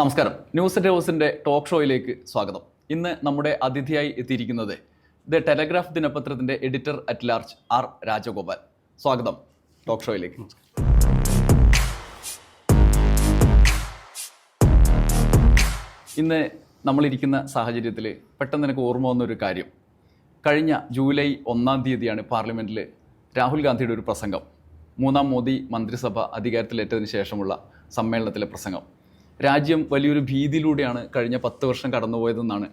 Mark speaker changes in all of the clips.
Speaker 1: നമസ്കാരം. News at ഹൗസിന്റെ talk ഷോയിലേക്ക് സ്വാഗതം. ഇന്ന് നമ്മുടെ അതിഥിയായി എത്തിയിരിക്കുന്നത് ദ ടെലഗ്രാഫ് ദിനപത്രത്തിന്റെ editor at large R Rajagopal. സ്വാഗതം ടോക്ക് ഷോയിലേക്ക്. ഇന്ന് നമ്മളിരിക്കുന്ന സാഹചര്യത്തിൽ പെട്ടെന്ന് എനിക്ക് ഓർമ്മ വന്ന ഒരു കാര്യം. കഴിഞ്ഞ ജൂലൈ ഒന്നാം തീയതിയാണ് പാർലമെന്റിൽ രാഹുൽ ഗാന്ധിയുടെ ഒരു പ്രസംഗം. മൂന്നാം മോദി മന്ത്രിസഭ അധികാരത്തിലേറ്റതിന് ശേഷമുള്ള സമ്മേളനത്തിലെ പ്രസംഗം. രാജ്യം വലിയൊരു ഭീതിയിലൂടെയാണ് കഴിഞ്ഞ പത്ത് വർഷം കടന്നുപോയതെന്നാണ്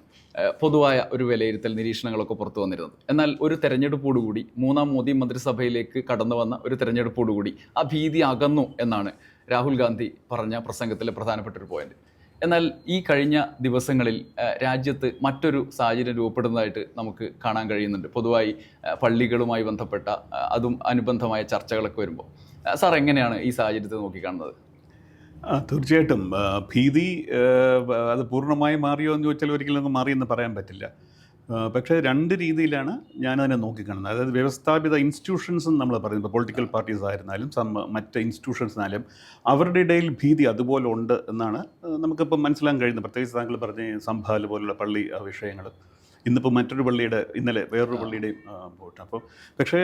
Speaker 1: പൊതുവായ ഒരു വിലയിരുത്തൽ നിരീക്ഷണങ്ങളൊക്കെ പുറത്തു വന്നിരുന്നത്. എന്നാൽ ഒരു തെരഞ്ഞെടുപ്പോടുകൂടി മൂന്നാം മോദി മന്ത്രിസഭയിലേക്ക് കടന്നു വന്ന ഒരു തെരഞ്ഞെടുപ്പോടുകൂടി ആ ഭീതി അകന്നു എന്നാണ് രാഹുൽ ഗാന്ധി പറഞ്ഞ പ്രസംഗത്തിലെ പ്രധാനപ്പെട്ട ഒരു പോയിന്റ് എന്നാൽ ഈ കഴിഞ്ഞ ദിവസങ്ങളിൽ രാജ്യത്ത് മറ്റൊരു സാഹചര്യം രൂപപ്പെടുന്നതായിട്ട് നമുക്ക് കാണാൻ കഴിയുന്നുണ്ട്. പൊതുവായി പള്ളികളുമായി ബന്ധപ്പെട്ട അതും അനുബന്ധമായ ചർച്ചകളൊക്കെ വരുമ്പോൾ. സാർ എങ്ങനെയാണ് ഈ സാഹചര്യത്തെ നോക്കിക്കാണുന്നത്?
Speaker 2: തീർച്ചയായിട്ടും. ഭീതി അത് പൂർണമായി മാറിയോ എന്ന് ചോദിച്ചാൽ ഒരിക്കലും അങ്ങ് മാറിയെന്ന് പറയാൻ പറ്റില്ല. പക്ഷേ രണ്ട് രീതിയിലാണ് ഞാനതിനെ നോക്കിക്കാണുന്നത്. അതായത് വ്യവസ്ഥാപിത ഇൻസ്റ്റിറ്റ്യൂഷൻസ് എന്ന് നമ്മൾ പറയുന്നത്. ഇപ്പോൾ പൊളിറ്റിക്കൽ പാർട്ടീസ് ആയിരുന്നാലും സം മറ്റ് ഇൻസ്റ്റിറ്റ്യൂഷൻസിനാലും അവരുടെ ഇടയിൽ ഭീതി അതുപോലെ ഉണ്ട് എന്നാണ് നമുക്കിപ്പം മനസ്സിലാക്കാൻ കഴിയുന്നത്. പ്രത്യേകിച്ച് താങ്കൾ പറഞ്ഞ സംഭാൽ പോലുള്ള പള്ളി വിഷയങ്ങൾ ഇന്നിപ്പോൾ മറ്റൊരു പള്ളിയുടെ ഇന്നലെ വേറൊരു പള്ളിയുടെയും പോട്ട് അപ്പോൾ പക്ഷേ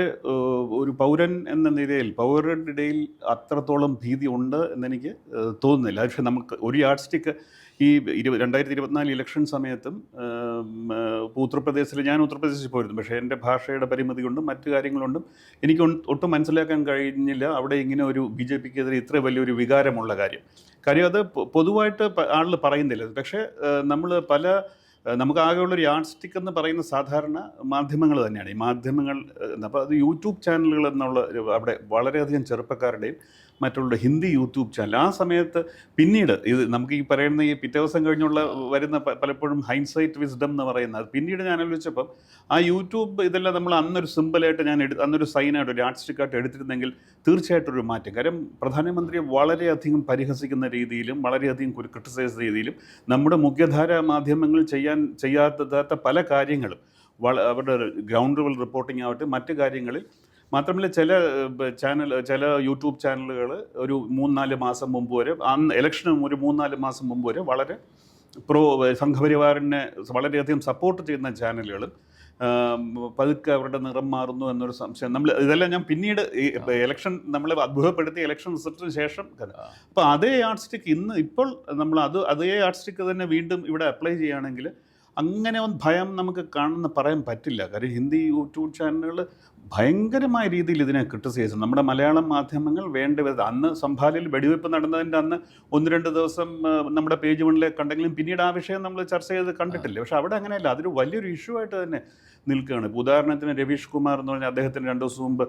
Speaker 2: ഒരു പൗരൻ എന്ന നിലയിൽ പൗരരുടെ ഇടയിൽ അത്രത്തോളം ഭീതി ഉണ്ട് എന്നെനിക്ക് തോന്നുന്നില്ല. പക്ഷേ നമുക്ക് ഒരു യാർഡ് സ്റ്റിക്ക് ഈ ഇരു രണ്ടായിരത്തി ഇരുപത്തിനാല് ഇലക്ഷൻ സമയത്തും ഉത്തർപ്രദേശിൽ ഞാൻ ഉത്തർപ്രദേശിൽ പോയിരുന്നു. പക്ഷേ എന്റെ ഭാഷയുടെ പരിമിതി കൊണ്ടും മറ്റു കാര്യങ്ങളുകൊണ്ടും എനിക്ക് ഒട്ടും മനസ്സിലാക്കാൻ കഴിഞ്ഞില്ല. അവിടെ ഇങ്ങനെ ഒരു ബി ജെ പിക്കെതിരെ ഇത്ര വലിയൊരു വികാരമുള്ള കാര്യം. കാര്യം അത് പൊതുവായിട്ട് ആളുകൾ പറയുന്നില്ല. പക്ഷേ നമ്മൾ പല നമുക്ക് ആകെയുള്ള ഒരു യാഡ് സ്റ്റിക്ക് എന്ന് പറയുന്ന സാധാരണ മാധ്യമങ്ങൾ തന്നെയാണ്. ഈ മാധ്യമങ്ങൾ അപ്പോൾ അത് യൂട്യൂബ് ചാനലുകൾ എന്നുള്ള അവിടെ വളരെയധികം ചെറുപ്പക്കാരുടെയും മറ്റുള്ള ഹിന്ദി യൂട്യൂബ് ചാനൽ. ആ സമയത്ത് പിന്നീട് ഇത് നമുക്ക് ഈ പറയുന്ന ഈ പിറ്റേ ദിവസം കഴിഞ്ഞുള്ള വരുന്ന പലപ്പോഴും ഹൈൻസൈറ്റ് വിസ്ഡം എന്ന് പറയുന്നത് പിന്നീട് ഞാൻ ആലോചിച്ചപ്പം ആ യൂട്യൂബ് ഇതെല്ലാം നമ്മൾ അന്നൊരു സിമ്പിളായിട്ട് ഞാൻ എടുത്ത് അന്നൊരു സൈനായിട്ട് ഒരു ആർട്ടിസ്റ്റിക്കായിട്ട് സ്റ്റിക്കായിട്ട് എടുത്തിരുന്നെങ്കിൽ തീർച്ചയായിട്ടും ഒരു മാറ്റം. കാര്യം പ്രധാനമന്ത്രിയെ വളരെയധികം പരിഹസിക്കുന്ന രീതിയിലും വളരെയധികം ക്രിട്ടിസൈസ് രീതിയിലും നമ്മുടെ മുഖ്യധാര മാധ്യമങ്ങൾ ചെയ്യാൻ ചെയ്യാത്ത പല കാര്യങ്ങളും അവരുടെ ഗ്രൗണ്ട് റിപ്പോർട്ടിംഗ് ആവട്ടെ മറ്റു കാര്യങ്ങളിൽ മാത്രമല്ല ചില ചാനൽ ചില യൂട്യൂബ് ചാനലുകൾ ഒരു മൂന്നാൽ മാസം മുമ്പ് വരെ അന്ന് ഇലക്ഷന് ഒരു മൂന്നാൽ മാസം മുമ്പ് വരെ വളരെ പ്രോ സംഘപരിവാറിനെ വളരെയധികം സപ്പോർട്ട് ചെയ്യുന്ന ചാനലുകളും ആം, പതുക്കെ അവരുടെ നിറം മാറുന്നു എന്നൊരു സംശയം. നമ്മൾ ഇതെല്ലാം ഞാൻ പിന്നീട് ഈ ഇലക്ഷൻ നമ്മളെ അത്ഭുതപ്പെടുത്തി ഇലക്ഷൻ റിസൾട്ടിന് ശേഷം അപ്പോൾ അതേ ആർട്ട് സ്റ്റിക്ക് ഇന്ന് ഇപ്പോൾ നമ്മൾ അത് അതേ ആർട്ട് സ്റ്റിക്ക് തന്നെ വീണ്ടും ഇവിടെ അപ്ലൈ ചെയ്യുകയാണെങ്കിൽ അങ്ങനെ ഒന്ന് ഭയം നമുക്ക് കാണുന്ന പറയാൻ പറ്റില്ല. കാര്യം ഹിന്ദി യൂട്യൂബ് ചാനലുകൾ ഭയങ്കരമായ രീതിയിൽ ഇതിനെ ക്രിട്ടിസൈസ് നമ്മുടെ മലയാളം മാധ്യമങ്ങൾ വേണ്ട വിധം അന്ന് സംഭാലിൽ വെടിവെപ്പ് നടന്നതിന്റെ അന്ന് ഒന്ന് രണ്ട് ദിവസം നമ്മുടെ പേജ് വണ്ണിലെ കണ്ടെങ്കിലും പിന്നീട് ആ വിഷയം നമ്മൾ ചർച്ച ചെയ്ത് കണ്ടിട്ടില്ല. പക്ഷെ അവിടെ അങ്ങനെയല്ല. അതൊരു വലിയൊരു ഇഷ്യൂ ആയിട്ട് തന്നെ നിൽക്കുകയാണ്. ഉദാഹരണത്തിന് രവീഷ് കുമാർ എന്ന് പറഞ്ഞാൽ അദ്ദേഹത്തിന് രണ്ട് ദിവസം മുമ്പ്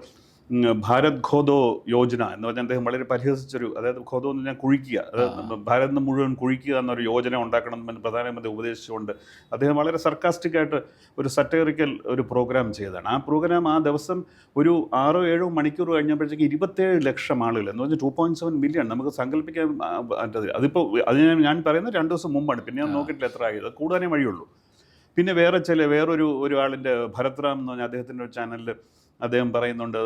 Speaker 2: ഭാരത് ഖോദോ യോജന എന്ന് പറഞ്ഞാൽ അദ്ദേഹം വളരെ പരിഹസിച്ചൊരു അതായത് ഖോദോ എന്ന് പറഞ്ഞാൽ കുഴിക്കുക. അതായത് ഭാരത് മുഴുവൻ കുഴിക്കുക എന്നൊരു യോജന ഉണ്ടാക്കണം എന്ന് പ്രധാനമന്ത്രി ഉപദേശിച്ചുകൊണ്ട് അദ്ദേഹം വളരെ സർക്കാസ്റ്റിക്കായിട്ട് ഒരു സറ്ററിക്കൽ ഒരു പ്രോഗ്രാം ചെയ്തതാണ്. ആ പ്രോഗ്രാം ആ ദിവസം ഒരു ആറോ ഏഴോ മണിക്കൂർ കഴിഞ്ഞപ്പോഴത്തേക്ക് ഇരുപത്തേഴ് ലക്ഷം ആളുകൾ എന്ന് പറഞ്ഞാൽ ടു പോയിന്റ് സെവൻ മില്യൺ നമുക്ക് സങ്കല്പിക്കാൻ പറ്റത്തില്ല അതിപ്പോൾ അത് ഞാൻ പറയുന്നത് രണ്ട് ദിവസം മുമ്പാണ്. പിന്നെ ഞാൻ നോക്കിയിട്ടില്ല എത്ര ആയത് കൂടാനേ വഴിയുള്ളൂ. പിന്നെ വേറെ ചില വേറൊരു ഒരു ഭരത്രാം ഭരത്റാം എന്ന് പറഞ്ഞാൽ അദ്ദേഹത്തിന്റെ ഒരു ചാനലിൽ അദ്ദേഹം പറയുന്നുണ്ട്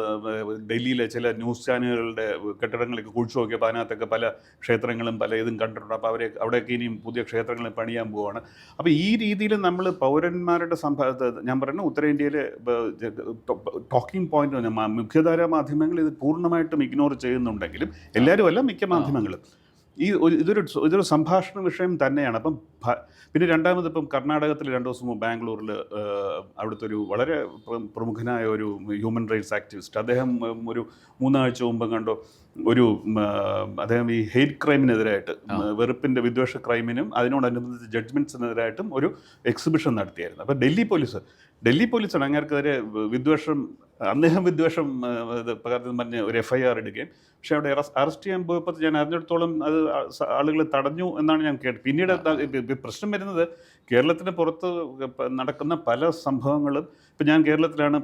Speaker 2: ഡൽഹിയിലെ ചില ന്യൂസ് ചാനലുകളുടെ കെട്ടിടങ്ങളൊക്കെ കുഴിച്ചു നോക്കിയപ്പോൾ അതിനകത്തൊക്കെ പല ക്ഷേത്രങ്ങളും പല ഇതും കണ്ടിട്ടുണ്ട്. അപ്പോൾ അവരെ അവിടെയൊക്കെ ഇനിയും പുതിയ ക്ഷേത്രങ്ങൾ പണിയാൻ പോവുകയാണ് അപ്പോൾ ഈ രീതിയിൽ നമ്മൾ പൗരന്മാരുടെ സംഭവത്ത് ഞാൻ പറയുന്നത് ഉത്തരേന്ത്യയിലെ ടോക്കിംഗ് പോയിന്റ് മുഖ്യധാരാ മാധ്യമങ്ങൾ ഇത് പൂർണമായിട്ടും ഇഗ്നോർ ചെയ്യുന്നുണ്ടെങ്കിലും എല്ലാവരും അല്ല മിക്ക മാധ്യമങ്ങളും. ഈ ഇതൊരു ഇതൊരു സംഭാഷണ വിഷയം തന്നെയാണ്. അപ്പം പിന്നെ രണ്ടാമത് ഇപ്പം കർണാടകത്തിൽ രണ്ടു ദിവസം മുമ്പ് ബാംഗ്ലൂരിൽ അവിടുത്തെ ഒരു വളരെ പ്രമുഖനായ ഒരു ഹ്യൂമൻ റൈറ്റ്സ് ആക്ടിവിസ്റ്റ് അദ്ദേഹം ഒരു മൂന്നാഴ്ച മുമ്പ് കണ്ടോ ഒരു അദ്ദേഹം ഈ ഹെയ്റ്റ് ക്രൈമിനെതിരായിട്ട് വെറുപ്പിന്റെ വിദ്വേഷ ക്രൈമിനും അതിനോടനുബന്ധിച്ച് ജഡ്ജ്മെന്റ്സിനെതിരായിട്ടും ഒരു എക്സിബിഷൻ നടത്തിയായിരുന്നു. അപ്പോൾ ഡൽഹി പോലീസ് ഡൽഹി പോലീസാണ് അങ്ങേർക്കെതിരെ വിദ്വേഷം അദ്ദേഹം വിദ്വേഷം ആ, പകർത്തി പറഞ്ഞ് ഒരു എഫ് ഐ ആർ എടുക്കുകയും പക്ഷേ അവിടെ അറസ്റ്റ് ചെയ്യാൻ പോയപ്പോൾ ഞാൻ അറിഞ്ഞിടത്തോളം അത് ആളുകൾ തടഞ്ഞു എന്നാണ് ഞാൻ കേട്ടത്. പിന്നീട് പ്രശ്നം വരുന്നത് കേരളത്തിന് പുറത്ത് നടക്കുന്ന പല സംഭവങ്ങളും ഇപ്പം ഞാൻ കേരളത്തിലാണ്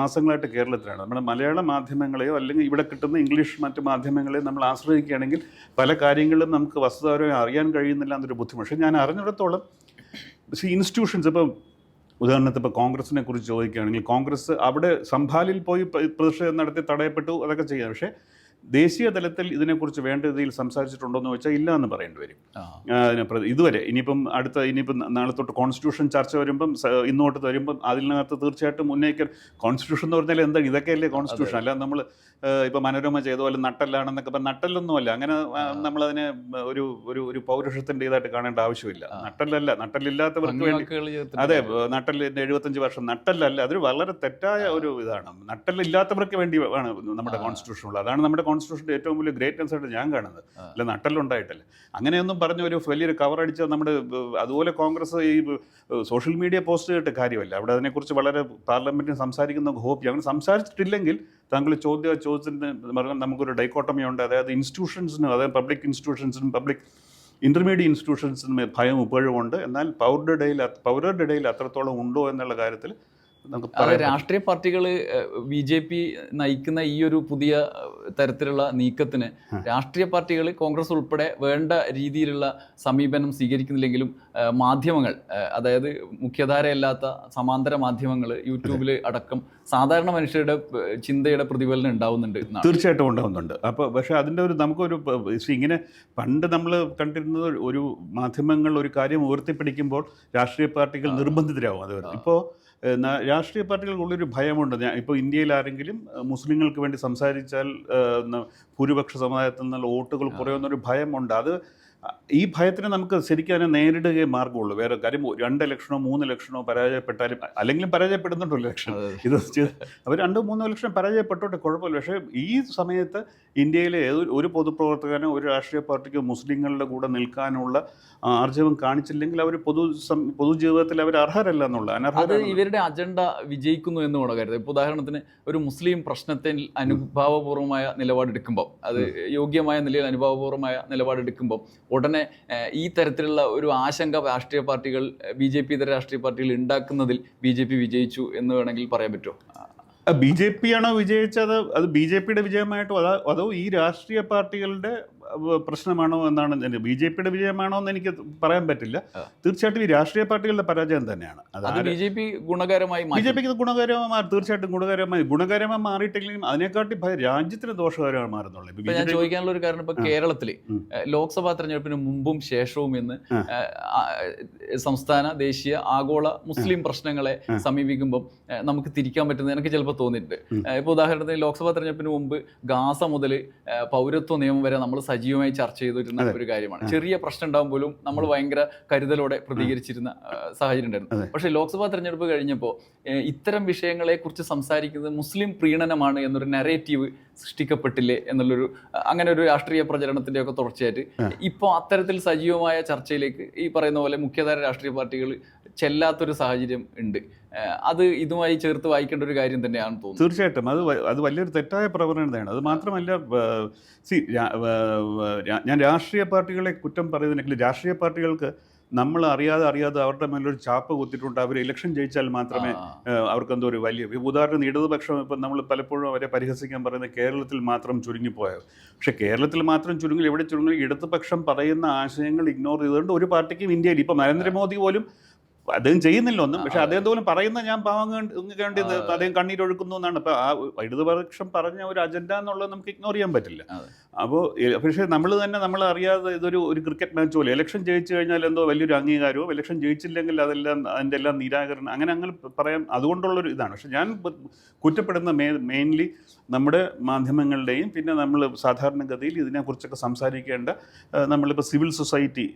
Speaker 2: മാസങ്ങളായിട്ട് കേരളത്തിലാണ്. നമ്മുടെ മലയാള മാധ്യമങ്ങളെയോ അല്ലെങ്കിൽ ഇവിടെ കിട്ടുന്ന ഇംഗ്ലീഷ് മറ്റ് മാധ്യമങ്ങളെയോ നമ്മൾ ആശ്രയിക്കുകയാണെങ്കിൽ പല കാര്യങ്ങളും നമുക്ക് വസ്തുതാപരമായി അറിയാൻ കഴിയുന്നില്ല എന്നൊരു ബുദ്ധിമുട്ട്. പക്ഷേ ഞാൻ അറിഞ്ഞിടത്തോളം ഇൻസ്റ്റിറ്റ്യൂഷൻസ് ഇപ്പം ഉദാഹരണത്തിന് ഇപ്പോൾ കോൺഗ്രസിനെ കുറിച്ച് ചോദിക്കുകയാണെങ്കിൽ കോൺഗ്രസ് അവിടെ സംഭാലിൽ പോയി പ്രതിഷേധം നടത്തി തടയപ്പെട്ടു അതൊക്കെ ചെയ്യാം. പക്ഷേ ദേശീയ തലത്തിൽ ഇതിനെക്കുറിച്ച് വേണ്ട രീതിയിൽ സംസാരിച്ചിട്ടുണ്ടോ എന്ന് വെച്ചാൽ ഇല്ല എന്ന് പറയേണ്ടി വരും. ഇതുവരെ ഇനിയിപ്പം അടുത്ത ഇനിയിപ്പം നാളെ തൊട്ട് കോൺസ്റ്റിറ്റ്യൂഷൻ ചർച്ച വരുമ്പം ഇന്നോട്ട് വരുമ്പം അതിനകത്ത് തീർച്ചയായിട്ടും ഉന്നയിക്കാൻ കോൺസ്റ്റിറ്റ്യൂഷൻ എന്ന് പറഞ്ഞാൽ എന്താ ഇതൊക്കെയല്ലേ കോൺസ്റ്റിറ്റ്യൂഷൻ. അല്ല നമ്മൾ ഇപ്പം മനോരമ ചെയ്ത പോലെ നട്ടല്ലാണെന്നൊക്കെ പറഞ്ഞാൽ നട്ടല്ലൊന്നുമല്ല. അങ്ങനെ നമ്മൾ നമ്മളതിനെ ഒരു ഒരു ഒരു പൗരുഷത്തിന്റെ ഇതായിട്ട് കാണേണ്ട ആവശ്യമില്ല. നട്ടല്ലല്ല നട്ടലില്ലാത്തവർക്ക് വേണ്ടി അതെ നട്ടലിന്റെ എഴുപത്തഞ്ച് വർഷം നട്ടല്ലല്ല അതൊരു വളരെ തെറ്റായ ഒരു ഇതാണ്. നട്ടലില്ലാത്തവർക്ക് വേണ്ടി ആണ് നമ്മുടെ കോൺസ്റ്റിറ്റ്യൂഷൻ ഉള്ളത് അതാണ് നമ്മുടെ കോൺസ്റ്റിറ്റ്യൂഷന്റെ ഏറ്റവും വലിയ ഗ്രേറ്റ്നസ് ആയിട്ട് ഞാൻ കാണുന്നത്. അല്ല നട്ടലുണ്ടായിട്ടല്ല അങ്ങനെയൊന്നും പറഞ്ഞ ഒരു വലിയൊരു കവർ അടിച്ച നമ്മുടെ അതുപോലെ കോൺഗ്രസ് ഈ സോഷ്യൽ മീഡിയ പോസ്റ്റ് ചെയ്തിട്ട് കാര്യമല്ല. അവിടെ അതിനെക്കുറിച്ച് വളരെ പാർലമെന്റിൽ സംസാരിക്കുന്ന ഹോപ്പ് അങ്ങനെ സംസാരിച്ചിട്ടില്ലെങ്കിൽ താങ്കൾ ചോദ്യ ചോദ്യത്തിന് പറഞ്ഞാൽ നമുക്കൊരു ഡൈക്കോട്ടമി ഉണ്ട്. അതായത് ഇൻസ്റ്റിറ്റ്യൂഷൻസിനും അതായത് പബ്ലിക് ഇൻസ്റ്റിറ്റ്യൂഷൻസിനും പബ്ലിക് ഇന്റർമീഡിയറ്റ് ഇൻസ്റ്റിറ്റ്യൂഷൻസിനും ഭയം ഇപ്പോഴും ഉണ്ട്. എന്നാൽ പൗരരുടെ ഇടയിൽ പൗരരുടെ ഇടയിൽ അത്രത്തോളം ഉണ്ടോ എന്നുള്ള കാര്യത്തിൽ നമുക്ക്
Speaker 1: രാഷ്ട്രീയ പാർട്ടികൾ ബി ജെ പി നയിക്കുന്ന ഈ ഒരു പുതിയ തരത്തിലുള്ള നീക്കത്തിന് രാഷ്ട്രീയ പാർട്ടികൾ കോൺഗ്രസ് ഉൾപ്പെടെ വേണ്ട രീതിയിലുള്ള സമീപനം സ്വീകരിക്കുന്നില്ലെങ്കിലും മാധ്യമങ്ങൾ അതായത് മുഖ്യധാരയല്ലാത്ത സമാന്തര മാധ്യമങ്ങൾ യൂട്യൂബിൽ അടക്കം സാധാരണ മനുഷ്യരുടെ ചിന്തയുടെ പ്രതിഫലനം ഉണ്ടാവുന്നുണ്ട്.
Speaker 2: തീർച്ചയായിട്ടും ഉണ്ടാകുന്നുണ്ട് അപ്പോൾ പക്ഷേ അതിന്റെ ഒരു നമുക്കൊരു ഇങ്ങനെ പണ്ട് നമ്മൾ കണ്ടിരുന്നത് ഒരു മാധ്യമങ്ങൾ ഒരു കാര്യം ഉയർത്തിപ്പിടിക്കുമ്പോൾ രാഷ്ട്രീയ പാർട്ടികൾ നിർബന്ധിതരാകും അത് ഇപ്പോൾ രാഷ്ട്രീയ പാർട്ടികൾക്കുള്ളൊരു ഭയമുണ്ട്. ഞാൻ ഇപ്പോൾ ഇന്ത്യയിൽ ആരെങ്കിലും മുസ്ലിങ്ങൾക്ക് വേണ്ടി സംസാരിച്ചാൽ ഭൂരിപക്ഷ സമുദായത്തിൽ നിന്നുള്ള വോട്ടുകൾ കുറയുന്നൊരു ഭയമുണ്ട്. അത് ഈ ഭയത്തിന് നമുക്ക് ശരിക്കും അതിനെ നേരിടുകയും മാർഗമുള്ളൂ വേറെ കാര്യം രണ്ട് ലക്ഷണോ മൂന്ന് ലക്ഷണോ പരാജയപ്പെട്ടാലും അല്ലെങ്കിലും പരാജയപ്പെടുന്നുണ്ടല്ലോ
Speaker 1: ലക്ഷണം.
Speaker 2: ഇത് അവർ രണ്ടോ മൂന്നോ ലക്ഷം പരാജയപ്പെട്ടോട്ടെ കുഴപ്പമില്ല. പക്ഷേ ഈ സമയത്ത് ഇന്ത്യയിലെ ഏതൊരു ഒരു പൊതുപ്രവർത്തകനോ ഒരു രാഷ്ട്രീയ പാർട്ടിക്കോ മുസ്ലിങ്ങളുടെ കൂടെ നിൽക്കാനുള്ള ആർജവം കാണിച്ചില്ലെങ്കിൽ അവർ പൊതു പൊതുജീവിതത്തിൽ അവർ അർഹരല്ല എന്നുള്ള അനർഹത
Speaker 1: ഇവരുടെ അജണ്ട വിജയിക്കുന്നു എന്ന് വേണം കരുതുന്നത് ഇപ്പോൾ ഉദാഹരണത്തിന് ഒരു മുസ്ലിം പ്രശ്നത്തിൽ അനുഭാവപൂർവമായ നിലപാടെടുക്കുമ്പോൾ അത് യോഗ്യമായ നിലയിൽ അനുഭാവപൂർവമായ നിലപാടെടുക്കുമ്പോൾ ഉടനെ ഈ തരത്തിലുള്ള ഒരു ആശങ്ക രാഷ്ട്രീയ പാർട്ടികൾ ബി ജെ പി ഇതര രാഷ്ട്രീയ പാർട്ടികൾ ഉണ്ടാക്കുന്നതിൽ ബി ജെ പി വിജയിച്ചു എന്ന് വേണമെങ്കിൽ പറയാൻ പറ്റുമോ?
Speaker 2: ബി ജെ പി ആണോ വിജയിച്ചത്? അത് ബി ജെ പിയുടെ വിജയമായിട്ടോ അതോ ഈ രാഷ്ട്രീയ പാർട്ടികളുടെ പ്രശ്നമാണോ എന്നാണ് ബി ജെ പിയുടെ വിജയമാണോ എന്ന് എനിക്ക് പറയാൻ പറ്റില്ല. തീർച്ചയായിട്ടും ഈ രാഷ്ട്രീയ പാർട്ടികളുടെ പരാജയം തന്നെയാണ്. അത്
Speaker 1: ബി ജെ പി ഗുണകരമായി
Speaker 2: ബി
Speaker 1: മാറ്റി
Speaker 2: ജെ പിക്ക് ഗുണകരമായി തീർച്ചയായിട്ടും ഗുണകരമായി ഗുണകരമായി മാറിയിട്ടില്ലെങ്കിലും അതിനെക്കാട്ടി രാജ്യത്തിന് ദോഷകരമായി മാറുന്നുള്ളൂ.
Speaker 1: ഞാൻ ചോദിക്കാനുള്ള ഒരു കാരണം ഇപ്പൊ കേരളത്തിൽ ലോക്സഭാ തെരഞ്ഞെടുപ്പിന് മുമ്പും ശേഷവും
Speaker 2: ആ,
Speaker 1: സംസ്ഥാന ദേശീയ ആഗോള മുസ്ലിം പ്രശ്നങ്ങളെ സമീപിക്കുമ്പോൾ നമുക്ക് തിരിക്കാൻ പറ്റുന്നത് എനിക്ക് ചിലപ്പോൾ തോന്നിയിട്ടുണ്ട്. ഇപ്പൊ ഉദാഹരണത്തിന് ലോക്സഭാ തെരഞ്ഞെടുപ്പിന് മുമ്പ് ഗാസ മുതൽ പൗരത്വ നിയമം വരെ നമ്മൾ സജീവമായി ചർച്ച ചെയ്തിരുന്ന ഒരു കാര്യമാണ്. ചെറിയ പ്രശ്നം ഉണ്ടാകും പോലും നമ്മൾ ഭയങ്കര കരുതലോടെ പ്രതികരിച്ചിരുന്ന സാഹചര്യം ഉണ്ടായിരുന്നു. പക്ഷേ ലോക്സഭാ തെരഞ്ഞെടുപ്പ് കഴിഞ്ഞപ്പോൾ ഇത്തരം വിഷയങ്ങളെ കുറിച്ച് സംസാരിക്കുന്നത് മുസ്ലിം പ്രീണനമാണ് എന്നൊരു നെറേറ്റീവ് സൃഷ്ടിക്കപ്പെട്ടില്ലേ എന്നുള്ളൊരു അങ്ങനെ ഒരു രാഷ്ട്രീയ പ്രചരണത്തിന്റെ ഒക്കെ തുടർച്ചയായിട്ട് ഇപ്പോൾ അത്തരത്തിൽ സജീവമായ ചർച്ചയിലേക്ക് ഈ പറയുന്ന പോലെ മുഖ്യധാര രാഷ്ട്രീയ പാർട്ടികൾ ചെല്ലാത്തൊരു സാഹചര്യം ഉണ്ട്. അത് ഇതുമായി ചേർത്ത് വായിക്കേണ്ട ഒരു കാര്യം തന്നെയാണ് തോന്നുന്നത്
Speaker 2: തീർച്ചയായിട്ടും. അത് അത് വലിയൊരു തെറ്റായ പ്രവണതയാണ് അത് മാത്രമല്ല സി ഞാൻ രാഷ്ട്രീയ പാർട്ടികളെ കുറ്റം പറയുന്നതിനെങ്കിലും രാഷ്ട്രീയ പാർട്ടികൾക്ക് നമ്മൾ അറിയാതെ അറിയാതെ അവരുടെ മേലൊരു ചാപ്പ് കുത്തിയിട്ടുണ്ട്. അവർ ഇലക്ഷൻ ജയിച്ചാൽ മാത്രമേ
Speaker 1: അവർക്ക്
Speaker 2: എന്തോ അവർക്കെന്തോ ഒരു വലിയ ഉദാഹരണം ഇടതുപക്ഷം ഇപ്പം നമ്മൾ പലപ്പോഴും അവരെ പരിഹസിക്കാൻ പറയുന്നത് കേരളത്തിൽ മാത്രം ചുരുങ്ങിപ്പോയത് പക്ഷേ കേരളത്തിൽ മാത്രം ചുരുങ്ങി എവിടെ ചുരുങ്ങി ഇടതുപക്ഷം പറയുന്ന ആശയങ്ങൾ ഇഗ്നോർ ചെയ്തുകൊണ്ട് ഒരു പാർട്ടിക്കും ഇന്ത്യയിൽ ഇപ്പം നരേന്ദ്രമോദി പോലും അദ്ദേഹം ചെയ്യുന്നില്ല ഒന്നും. പക്ഷെ അദ്ദേഹം പോലും പറയുന്ന ഞാൻ പാവം കണ്ട് കണ്ടി അദ്ദേഹം കണ്ണീരൊഴുക്കുന്നു എന്നാണ്. ഇപ്പൊ ആ ഇടതുപക്ഷം പറഞ്ഞ ഒരു അജണ്ട എന്നുള്ളത് നമുക്ക് ഇഗ്നോർ ചെയ്യാൻ പറ്റില്ല. അപ്പോൾ പക്ഷേ നമ്മൾ തന്നെ നമ്മൾ അറിയാതെ ഇതൊരു ഒരു ക്രിക്കറ്റ് മാച്ച് പോലെ ഇലക്ഷൻ ജയിച്ചു കഴിഞ്ഞാൽ എന്തോ വലിയൊരു അംഗീകാരവും ഇലക്ഷൻ ജയിച്ചില്ലെങ്കിൽ അതെല്ലാം അതിന്റെ എല്ലാം നിരാകരണം അങ്ങനെ അങ്ങനെ പറയാൻ അതുകൊണ്ടുള്ളൊരു ഇതാണ്. പക്ഷെ ഞാൻ കുറ്റപ്പെടുന്ന മെയിൻലി നമ്മുടെ മാധ്യമങ്ങളുടെയും പിന്നെ നമ്മൾ സാധാരണഗതിയിൽ ഇതിനെക്കുറിച്ചൊക്കെ സംസാരിക്കേണ്ട നമ്മളിപ്പോൾ സിവിൽ സൊസൈറ്റി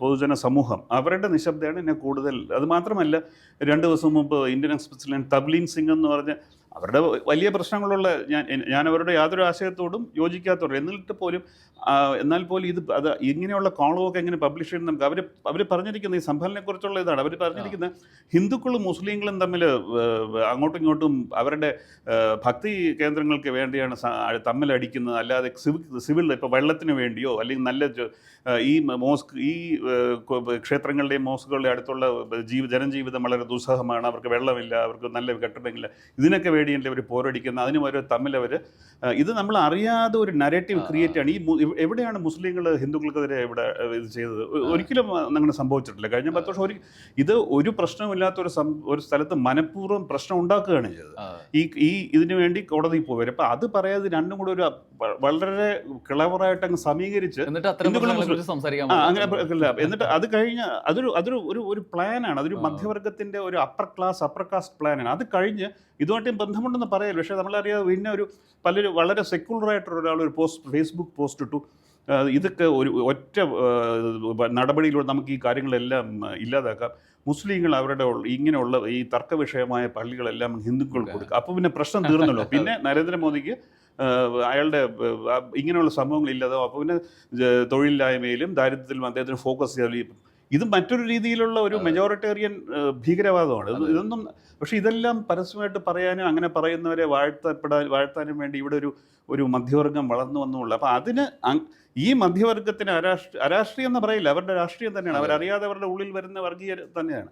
Speaker 2: പൊതുജന സമൂഹം അവരുടെ നിശബ്ദയാണ് എന്നെ കൂടുതൽ. അതുമാത്രമല്ല രണ്ട് ദിവസം മുമ്പ് ഇന്ത്യൻ എക്സ്പ്രസിലെ തബ്ലീൻ സിംഗ് എന്ന് പറഞ്ഞ അവരുടെ വലിയ പ്രശ്നങ്ങളുള്ള ഞാൻ ഞാൻ അവരുടെ യാതൊരു ആശയത്തോടും യോജിക്കാത്തവർ. എന്നിട്ട് പോലും എന്നാൽ പോലും ഇത് അത് ഇങ്ങനെയുള്ള കോളമൊക്കെ എങ്ങനെ പബ്ലിഷ് ചെയ്യുന്ന നമുക്ക് അവർ അവർ പറഞ്ഞിരിക്കുന്ന ഈ സംഭരണത്തെക്കുറിച്ചുള്ള ഇതാണ്. അവർ പറഞ്ഞിരിക്കുന്ന ഹിന്ദുക്കളും മുസ്ലിങ്ങളും തമ്മിൽ അങ്ങോട്ടും ഇങ്ങോട്ടും അവരുടെ ഭക്തി കേന്ദ്രങ്ങൾക്ക് വേണ്ടിയാണ് തമ്മിലടിക്കുന്നത് അല്ലാതെ സിവിൽ സിവിൽ ഇപ്പോൾ വെള്ളത്തിന് വേണ്ടിയോ അല്ലെങ്കിൽ നല്ല ഈ മോസ്ക് ഈ ക്ഷേത്രങ്ങളുടെയും മോസ്കുകളുടെയും അടുത്തുള്ള ജീവ ജനജീവിതം വളരെ ദുസ്സഹമാണ്. അവർക്ക് വെള്ളമില്ല അവർക്ക് നല്ല കെട്ടിടമില്ല. ഇതിനൊക്കെ വേണ്ടിയല്ലേ അവർ പോരടിക്കുന്നത്. അതിനും അവർ തമ്മിൽ അവർ ഇത് നമ്മൾ അറിയാതെ ഒരു നരേറ്റീവ് ക്രിയേറ്റ് ആണ് ഈ എവിടെയാണ് മുസ്ലിങ്ങൾ ഹിന്ദുക്കൾക്കെതിരെ ഇവിടെ ഇത് ചെയ്തത്? ഒരിക്കലും അങ്ങനെ സംഭവിച്ചിട്ടില്ല. കഴിഞ്ഞ പത്ത് വർഷം ഒരു ഇത് ഒരു പ്രശ്നമില്ലാത്ത ഒരു ഒരു സ്ഥലത്ത് മനഃപൂർവം പ്രശ്നം ഉണ്ടാക്കുകയാണ് ചെയ്തത്. ഈ ഈ ഇതിനു വേണ്ടി കോടതി പോയി അപ്പം അത് പറയാതെ രണ്ടും കൂടെ ഒരു വളരെ ക്ലവറായിട്ട് അങ്ങ് സമീകരിച്ച് അങ്ങനെ. എന്നിട്ട് അത് കഴിഞ്ഞ് അതൊരു അതൊരു ഒരു ഒരു പ്ലാനാണ്. അതൊരു. മധ്യവർഗത്തിന്റെ ഒരു അപ്പർ ക്ലാസ് അപ്പർ കാസ്റ്റ് പ്ലാനാണ്. അത് കഴിഞ്ഞ് ഇതുമായിട്ട് ബന്ധമുണ്ടെന്ന് പറയാം പക്ഷേ നമ്മളറിയാതെ പിന്നെ ഒരു പലരും വളരെ സെക്യുലർ ആയിട്ടുള്ള ഒരാൾ ഒരു പോസ്റ്റ് ഫേസ്ബുക്ക് പോസ്റ്റ് ഇട്ടു. ഇതൊക്കെ ഒരു ഒറ്റ നടപടിയിലൂടെ നമുക്ക് ഈ കാര്യങ്ങളെല്ലാം ഇല്ലാതാക്കാം. മുസ്ലിങ്ങൾ അവരുടെ ഇങ്ങനെയുള്ള ഈ തർക്ക വിഷയമായ പള്ളികളെല്ലാം ഹിന്ദുക്കൾ കൊടുക്കുക അപ്പോൾ പിന്നെ പ്രശ്നം തീർന്നല്ലോ. പിന്നെ നരേന്ദ്രമോദിക്ക് അയാളുടെ ഇങ്ങനെയുള്ള സംഭവങ്ങൾ ഇല്ലാതാവും. അപ്പോൾ പിന്നെ തൊഴിലില്ലായ്മയിലും ദാരിദ്ര്യത്തിലും അദ്ദേഹത്തിന് ഫോക്കസ് ചെയ്യാൻ ഇത് മറ്റൊരു രീതിയിലുള്ള ഒരു മെജോറിറ്റേറിയൻ ഭീകരവാദമാണ്. ഇതൊന്നും പക്ഷെ ഇതെല്ലാം പരസ്യമായിട്ട് പറയാനും അങ്ങനെ പറയുന്നവരെ വാഴ്ത്തപ്പെടാൻ വാഴ്ത്താനും വേണ്ടി ഇവിടെ ഒരു ഒരു മധ്യവർഗം വളർന്നു വന്നുള്ളൂ. അപ്പോൾ അതിന് ഈ മധ്യവർഗത്തിന് അരാഷ്ട്രീയ അരാഷ്ട്രീയം എന്ന് പറയില്ല. അവരുടെ രാഷ്ട്രീയം തന്നെയാണ്. അവരറിയാതെ അവരുടെ ഉള്ളിൽ വരുന്ന വർഗീയ തന്നെയാണ്.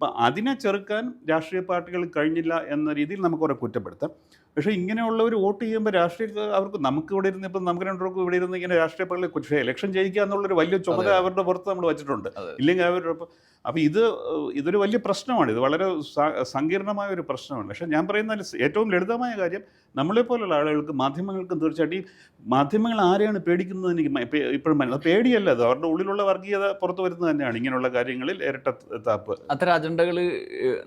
Speaker 2: അപ്പം അതിനെ ചെറുക്കാൻ രാഷ്ട്രീയ പാർട്ടികൾ കഴിഞ്ഞില്ല എന്ന രീതിയിൽ നമുക്ക് അവരെ കുറ്റപ്പെടുത്താം. പക്ഷേ ഇങ്ങനെയുള്ളവർ വോട്ട് ചെയ്യുമ്പോൾ രാഷ്ട്രീയ അവർക്ക് നമുക്ക് ഇവിടെ ഇരുന്ന് ഇപ്പം നമുക്ക് രണ്ടുപേർക്കും ഇവിടെ ഇരുന്ന് ഇങ്ങനെ രാഷ്ട്രീയ പാർട്ടികളെ പക്ഷേ ഇലക്ഷൻ ജയിക്കുക എന്നുള്ളൊരു വലിയ ചുമതല അവരുടെ പുറത്ത് നമ്മൾ വെച്ചിട്ടുണ്ട്. ഇല്ലെങ്കിൽ അവരുടെ അപ്പോൾ ഇത് ഇതൊരു വലിയ പ്രശ്നമാണ്. ഇത് വളരെ സങ്കീർണമായ ഒരു പ്രശ്നമാണ്. പക്ഷേ ഞാൻ പറയുന്ന ഏറ്റവും ലളിതമായ കാര്യം നമ്മളെപ്പോലുള്ള ആളുകൾക്ക് മാധ്യമങ്ങൾക്കും തീർച്ചയായിട്ടും മാധ്യമങ്ങൾ ആരെയാണ് പേടിക്കുന്നത് എനിക്ക് ഇപ്പോഴും മനസ്സിലായി പേടിയല്ല. അത് അവരുടെ ഉള്ളിലുള്ള വർഗീയത പുറത്തു വരുന്നത് തന്നെയാണ് ഇങ്ങനെയുള്ള കാര്യങ്ങളിൽ ഇരട്ട താപ്പ്
Speaker 1: അത്തരം അജണ്ടകൾ